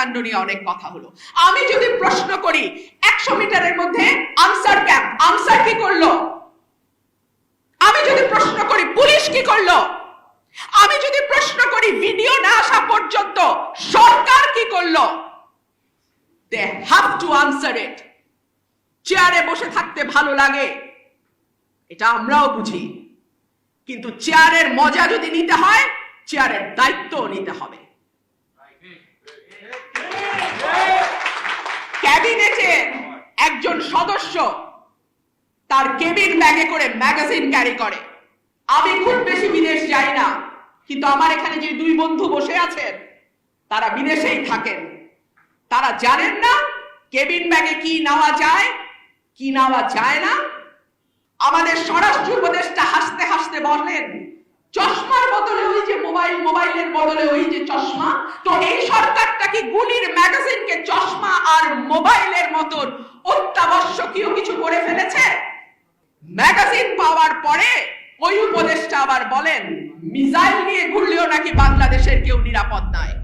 হত্যাকাণ্ড নিয়ে অনেক কথা হলো। আমি যদি প্রশ্ন করি, একশো মিটারের মধ্যে আনসার ক্যাম্প, আনসার কি করল? আমি যদি প্রশ্ন করি, পুলিশ কি করল? আমি যদি প্রশ্ন করি, ভিডিও না আসা পর্যন্ত সরকার কি করল? They have to answer it চেয়ারে বসে থাকতে ভালো লাগে। এটা আমরাও বুঝি। কিন্তু চেয়ারের মজা যদি নিতে হয় চেয়ারের দায়িত্ব নিতে হবে। ক্যাবিনেটের একজন সদস্য তার কেবিন ব্যাগে করে ম্যাগাজিন ক্যারি করে। আমি খুব বেশি বিদেশ যাই না, কিন্তু আমার এখানে যে দুই বন্ধু বসে আছেন, তারা বিদেশেই থাকেন। তারা জানেন না কেবিন ব্যাগে কি নেওয়া যায়, কি নেওয়া যায় না। আমাদের স্বরাষ্ট্র উপদেশটা হাসতে হাসতে বলেন, চশমার বদলে ওই যে মোবাইল, মোবাইলের বদলে ওই যে চশমা, তো এই সরকারটা কি গুলির আর মোবাইলের মতন অত্যাবশ্যকীয় কিছু করে ফেলেছে? ম্যাগাজিন পাওয়ার পরে ওই উপদেশটা আবার বলেন, মিসাইল নিয়ে ঘুরলেও নাকি বাংলাদেশের কেউ নিরাপদ নয়